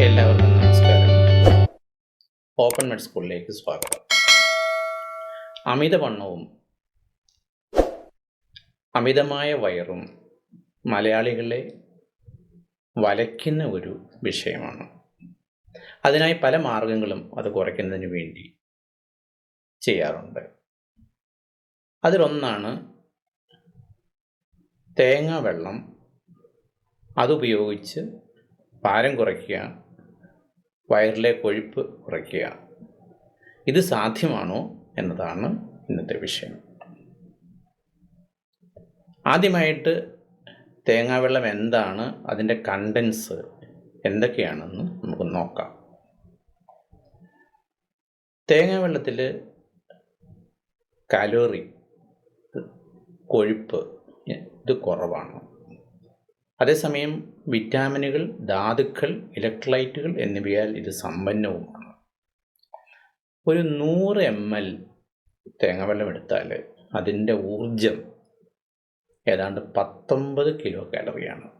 എല്ലാവർക്കും നമസ്കാരം. ഓപ്പൺ മെഡ് സ്കൂളിലേക്ക് സ്വാഗതം. അമിതവണ്ണവും അമിതമായ വയറും മലയാളികളെ വലയ്ക്കുന്ന ഒരു വിഷയമാണ്. അതിനായി പല മാർഗങ്ങളും അത് കുറയ്ക്കുന്നതിന് വേണ്ടി ചെയ്യാറുണ്ട്. അതിലൊന്നാണ് തേങ്ങാ വെള്ളം. അതുപയോഗിച്ച് ഭാരം കുറയ്ക്കുക വയറിലെ കൊഴുപ്പ് കുറയ്ക്കുക. ഇത് സാധ്യമാണോ എന്നതാണ് ഇന്നത്തെ വിഷയം. ആദ്യമായിട്ട് തേങ്ങാവെള്ളം എന്താണ് അതിന്റെ കണ്ടൻസ് എന്തൊക്കെയാണെന്ന് നമുക്ക് നോക്കാം. തേങ്ങാവെള്ളത്തിൽ കലോറി കൊഴുപ്പ് ഇത് കുറവാണ്. അതേസമയം വിറ്റാമിനുകൾ ധാതുക്കൾ ഇലക്ട്രലൈറ്റുകൾ എന്നിവയാൽ ഇത് സമ്പന്നവുമാണ്. ഒരു നൂറ് എം എൽ തേങ്ങാവെള്ളം എടുത്താൽ അതിന്റെ ഊർജം ഏതാണ്ട് പത്തൊമ്പത് കിലോ കാലറിയാണ്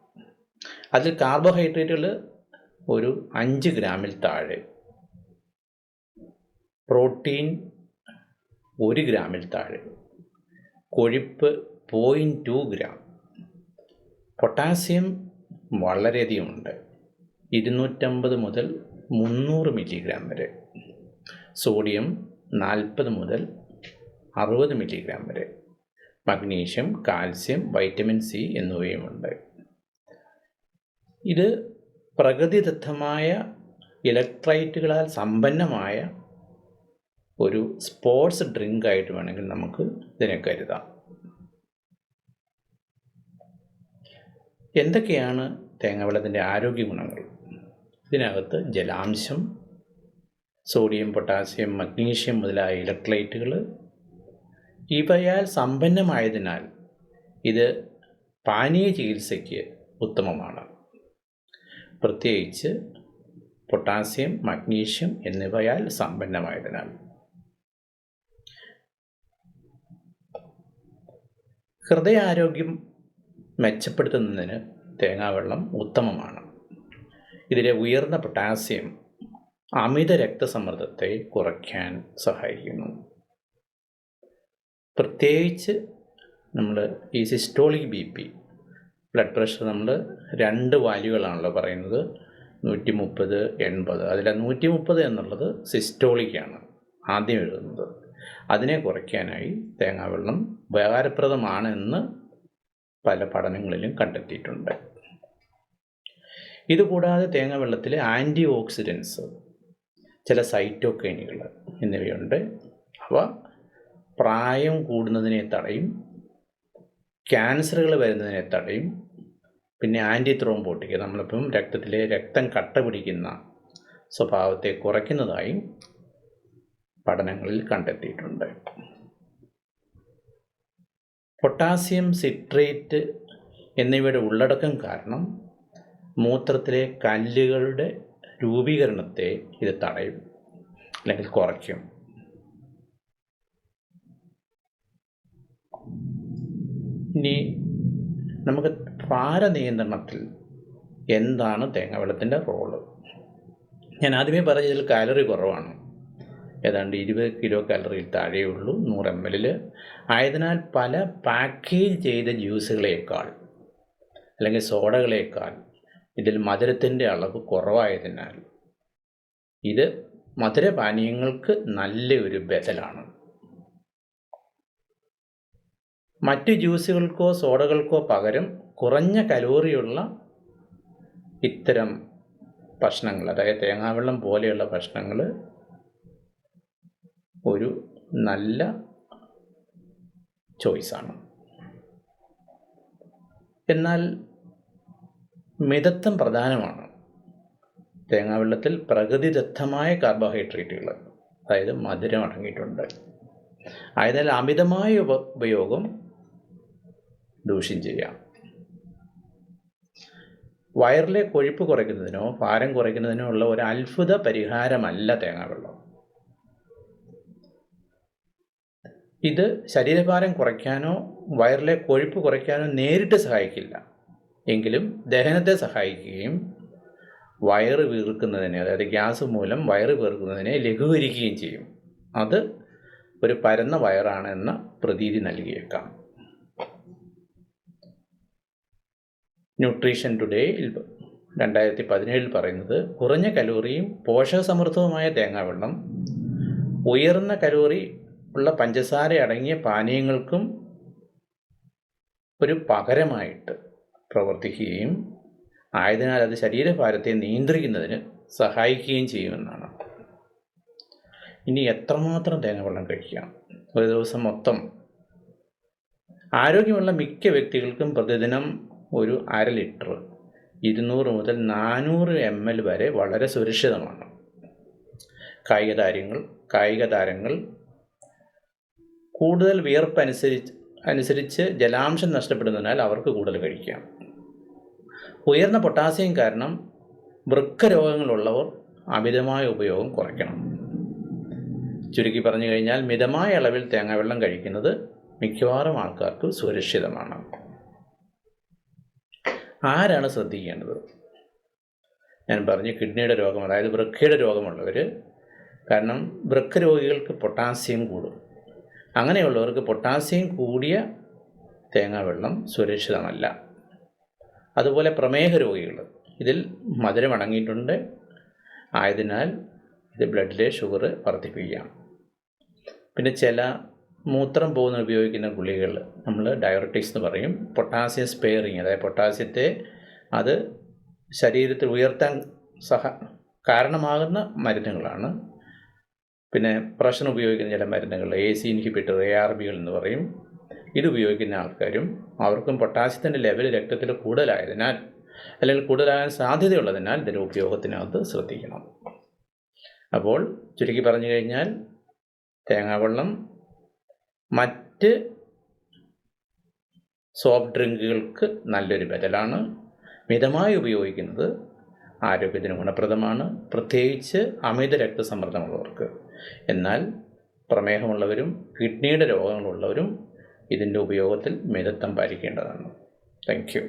അതിൽ കാർബോഹൈഡ്രേറ്റുകൾ ഒരു അഞ്ച് ഗ്രാമിൽ താഴെ. പ്രോട്ടീൻ ഒരു ഗ്രാമിൽ താഴെ. കൊഴുപ്പ് പോയിന്റ് ടു ഗ്രാം പൊട്ടാസ്യം വളരെയധികം ഉണ്ട്. ഇരുന്നൂറ്റമ്പത് മുതൽ മുന്നൂറ് മില്ലിഗ്രാം വരെ. സോഡിയം നാൽപ്പത് മുതൽ അറുപത് മില്ലിഗ്രാം വരെ. മഗ്നീഷ്യം കാൽസ്യം വൈറ്റമിൻ സി എന്നിവയുമുണ്ട്. ഇത് പ്രകൃതിദത്തമായ ഇലക്ട്രൈറ്റുകളാൽ സമ്പന്നമായ ഒരു സ്പോർട്സ് ഡ്രിങ്ക് ആയിട്ട് വേണമെങ്കിൽ നമുക്ക് ഇതിനെ കരുതാം. എന്തൊക്കെയാണ് തേങ്ങാവെള്ളത്തിന്റെ ആരോഗ്യ ഗുണങ്ങൾ ഇതിനകത്ത് ജലാംശം സോഡിയം പൊട്ടാസ്യം മഗ്നീഷ്യം മുതലായ ഇലക്ട്രൈറ്റുകൾ ഇവയാൽ സമ്പന്നമായതിനാൽ ഇത് പാനീയ ചികിത്സയ്ക്ക് ഉത്തമമാണ്. പ്രത്യേകിച്ച് പൊട്ടാസ്യം മഗ്നീഷ്യം എന്നിവയാൽ സമ്പന്നമായതിനാൽ. ഹൃദയാരോഗ്യം മെച്ചപ്പെടുത്തുന്നതിന് തേങ്ങാവെള്ളം ഉത്തമമാണ്. ഇതിലെ ഉയർന്ന പൊട്ടാസ്യം അമിത രക്തസമ്മർദ്ദത്തെ കുറയ്ക്കാൻ സഹായിക്കുന്നു. പ്രത്യേകിച്ച് നമ്മൾ ഈ systolic B P blood pressure നമ്മൾ രണ്ട് വാല്യൂകളാണല്ലോ പറയുന്നത്. നൂറ്റി മുപ്പത് എൺപത്. അതിൽ നൂറ്റി മുപ്പത് എന്നുള്ളത് സിസ്റ്റോളിക്കാണ് ആദ്യം എഴുതുന്നത്. അതിനെ കുറയ്ക്കാനായി തേങ്ങാവെള്ളം ഉപകാരപ്രദമാണെന്ന് പല പഠനങ്ങളിലും കണ്ടെത്തിയിട്ടുണ്ട്. ഇതുകൂടാതെ തേങ്ങ വെള്ളത്തിൽ ആന്റി ഓക്സിഡൻസ് ചില സൈറ്റോക്കൈനുകൾ എന്നിവയുണ്ട്. അവ പ്രായം കൂടുന്നതിനെ തടയും ക്യാൻസറുകൾ വരുന്നതിനെ തടയും പിന്നെ ആന്റി ത്രോംബോട്ടിക് നമ്മളിപ്പം രക്തത്തിലെ രക്തം കട്ട പിടിക്കുന്ന സ്വഭാവത്തെ കുറയ്ക്കുന്നതായും പഠനങ്ങളിൽ കണ്ടെത്തിയിട്ടുണ്ട്. പൊട്ടാസ്യം സിട്രേറ്റ് എന്നിവയുടെ ഉള്ളടക്കം കാരണം മൂത്രത്തിലെ കല്ലുകളുടെ രൂപീകരണത്തെ ഇത് തടയും അല്ലെങ്കിൽ കുറയ്ക്കും. ഇനി നമുക്ക് ഭാരനിയന്ത്രണത്തിൽ എന്താണ് തേങ്ങാവെള്ളത്തിന്റെ റോൾ? ഞാൻ ആദ്യമേ പറഞ്ഞതിൽ കാലറി കുറവാണ്. ഏതാണ്ട് ഇരുപത് കിലോ കാലറിയിൽ താഴെയുള്ളൂ നൂറ് എം എല്ലിൽ ആയതിനാൽ പല പാക്കേജ് ചെയ്ത ജ്യൂസുകളേക്കാൾ അല്ലെങ്കിൽ സോഡകളേക്കാൾ ഇതിൽ മധുരത്തിന്റെ അളവ് കുറവായതിനാൽ ഇത് മധുരപാനീയങ്ങൾക്ക് നല്ല ഒരു ബദലാണ്. മറ്റ് ജ്യൂസുകൾക്കോ സോഡകൾക്കോ പകരം കുറഞ്ഞ കലോറിയുള്ള ഇത്തരം ഭക്ഷണങ്ങൾ അതായത് തേങ്ങാവെള്ളം പോലെയുള്ള ഭക്ഷണങ്ങൾ ഒരു നല്ല ചോയ്സാണ്. എന്നാൽ മിതത്വം പ്രധാനമാണ്. തേങ്ങാവെള്ളത്തിൽ പ്രകൃതിദത്തമായ കാർബോഹൈഡ്രേറ്റുകൾ അതായത് മധുരം അടങ്ങിയിട്ടുണ്ട്. ആയതിനാൽ അമിതമായ ഉപ ഉപയോഗം ദൂഷ്യം ചെയ്യാം. വയറിലെ കൊഴുപ്പ് കുറയ്ക്കുന്നതിനോ ഭാരം കുറയ്ക്കുന്നതിനോ ഉള്ള ഒരു അത്ഭുത പരിഹാരമല്ല തേങ്ങാവെള്ളം ഇത് ശരീരഭാരം കുറയ്ക്കാനോ വയറിലെ കൊഴുപ്പ് കുറയ്ക്കാനോ നേരിട്ട് സഹായിക്കില്ല. എങ്കിലും ദഹനത്തെ സഹായിക്കുകയും വയറ് വീർക്കുന്നതിനെ അതായത് ഗ്യാസ് മൂലം വയറ് വീർക്കുന്നതിനെ ലഘൂകരിക്കുകയും ചെയ്യും. അത് ഒരു പരന്ന വയറാണെന്ന പ്രതീതി നൽകിയേക്കാം. ന്യൂട്രീഷൻ ടുഡേ രണ്ടായിരത്തി പതിനേഴിൽ പറയുന്നത് കുറഞ്ഞ കലോറിയും പോഷകസമൃദ്ധവുമായ തേങ്ങാവെള്ളം ഉയർന്ന കലോറി ഉള്ള പഞ്ചസാര അടങ്ങിയ പാനീയങ്ങൾക്കും ഒരു പകരമായിട്ട് പ്രവർത്തിക്കുകയും ആയതിനാൽ അത് ശരീരഭാരത്തെ നിയന്ത്രിക്കുന്നതിന് സഹായിക്കുകയും ചെയ്യുമെന്നാണ് ഇനി എത്രമാത്രം തേങ്ങാവെള്ളം കഴിക്കാം? ഒരു ദിവസം മൊത്തം. ആരോഗ്യമുള്ള മിക്ക വ്യക്തികൾക്കും പ്രതിദിനം ഒരു അര ലിറ്റർ ഇരുന്നൂറ് മുതൽ നാനൂറ് എം എൽ വരെ വളരെ സുരക്ഷിതമാണ്. കായിക താരങ്ങൾ കായിക താരങ്ങൾ കൂടുതൽ വിയർപ്പ് അനുസരിച്ച് അനുസരിച്ച് ജലാംശം നഷ്ടപ്പെടുന്നതിനാൽ അവർക്ക് കൂടുതൽ കഴിക്കാം. ഉയർന്ന പൊട്ടാസ്യം കാരണം വൃക്ക രോഗങ്ങളുള്ളവർ അമിതമായ ഉപയോഗം കുറയ്ക്കണം. ചുരുക്കി പറഞ്ഞു കഴിഞ്ഞാൽ മിതമായ അളവിൽ തേങ്ങാവെള്ളം കഴിക്കുന്നത് മിക്കവാറും ആൾക്കാർക്ക് സുരക്ഷിതമാണ്. ആരാണ് ശ്രദ്ധിക്കേണ്ടത്? ഞാൻ പറഞ്ഞു കിഡ്നിയുടെ രോഗം അതായത് വൃക്കയുടെ രോഗമുള്ളവർ കാരണം വൃക്ക രോഗികൾക്ക് പൊട്ടാസ്യം കൂടും. അങ്ങനെയുള്ളവർക്ക് പൊട്ടാസ്യം കൂടിയ തേങ്ങാവെള്ളം സുരക്ഷിതമല്ല. അതുപോലെ പ്രമേഹ രോഗികൾ ഇതിൽ മധുരം അടങ്ങിയിട്ടുണ്ട്. ആയതിനാൽ ഇത് ബ്ലഡിലെ ഷുഗർ വർദ്ധിപ്പിക്കാം പിന്നെ ചില മൂത്രം പോകുന്ന ഉപയോഗിക്കുന്ന ഗുളികകൾ നമ്മൾ ഡയററ്റിക്സ് എന്ന് പറയും. പൊട്ടാസ്യം സ്പെയറിങ് അതായത് പൊട്ടാസ്യത്തെ അത് ശരീരത്തിൽ ഉയർത്താൻ സഹ കാരണമാകുന്ന മരുന്നുകളാണ് പിന്നെ പ്രഷർ ഉപയോഗിക്കുന്ന ചില മരുന്നുകൾ A C inhibitor A R ബികൾ എന്ന് പറയും. ഇത് ഉപയോഗിക്കുന്ന ആൾക്കാരും അവർക്കും പൊട്ടാസ്യത്തിന്റെ ലെവൽ രക്തത്തിൽ കൂടുതലായതിനാൽ അല്ലെങ്കിൽ കൂടുതലാകാൻ സാധ്യതയുള്ളതിനാൽ ഇതിന്റെ ഉപയോഗത്തിനകത്ത് ശ്രദ്ധിക്കണം. അപ്പോൾ ചുരുക്കി പറഞ്ഞു കഴിഞ്ഞാൽ തേങ്ങാവെള്ളം മറ്റ് സോഫ്റ്റ് ഡ്രിങ്കുകൾക്ക് നല്ലൊരു ബദലാണ്. മിതമായി ഉപയോഗിക്കുന്നത് ആരോഗ്യത്തിന് ഗുണപ്രദമാണ്. പ്രത്യേകിച്ച് അമിത രക്തസമ്മർദ്ദമുള്ളവർക്ക്. എന്നാൽ പ്രമേഹമുള്ളവരും കിഡ്നിയുടെ രോഗങ്ങളുള്ളവരും ഇതിന്റെ ഉപയോഗത്തിൽ മിതത്വം പാലിക്കേണ്ടതാണ്. Thank you